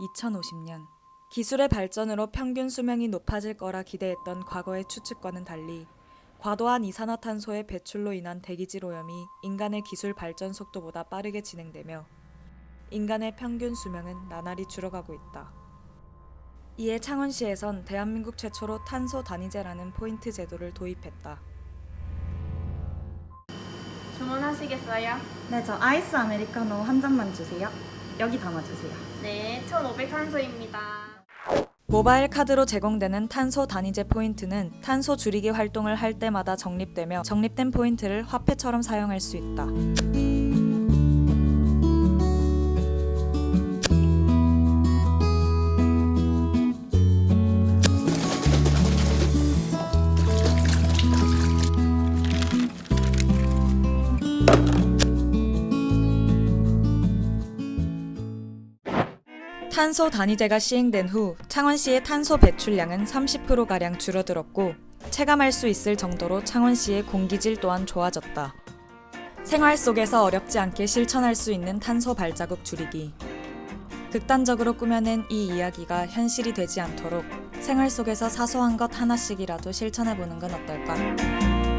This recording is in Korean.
2050년 기술의 발전으로 평균 수명이 높아질 거라 기대했던 과거의 추측과는 달리 과도한 이산화탄소의 배출로 인한 대기질 오염이 인간의 기술 발전 속도보다 빠르게 진행되며 인간의 평균 수명은 나날이 줄어가고 있다. 이에 창원시에선 대한민국 최초로 탄소 단위제라는 포인트 제도를 도입했다. 주문하시겠어요? 네, 저 아이스 아메리카노 한 잔만 주세요. 여기 담아주세요. 네, 1,500 탄소입니다. 모바일 카드로 제공되는 탄소 단위제 포인트는 탄소 줄이기 활동을 할 때마다 적립되며 적립된 포인트를 화폐처럼 사용할 수 있다. 탄소 단위제가 시행된 후 창원시의 탄소 배출량은 30%가량 줄어들었고 체감할 수 있을 정도로 창원시의 공기질 또한 좋아졌다. 생활 속에서 어렵지 않게 실천할 수 있는 탄소 발자국 줄이기. 극단적으로 꾸며낸 이 이야기가 현실이 되지 않도록 생활 속에서 사소한 것 하나씩이라도 실천해 보는 건 어떨까?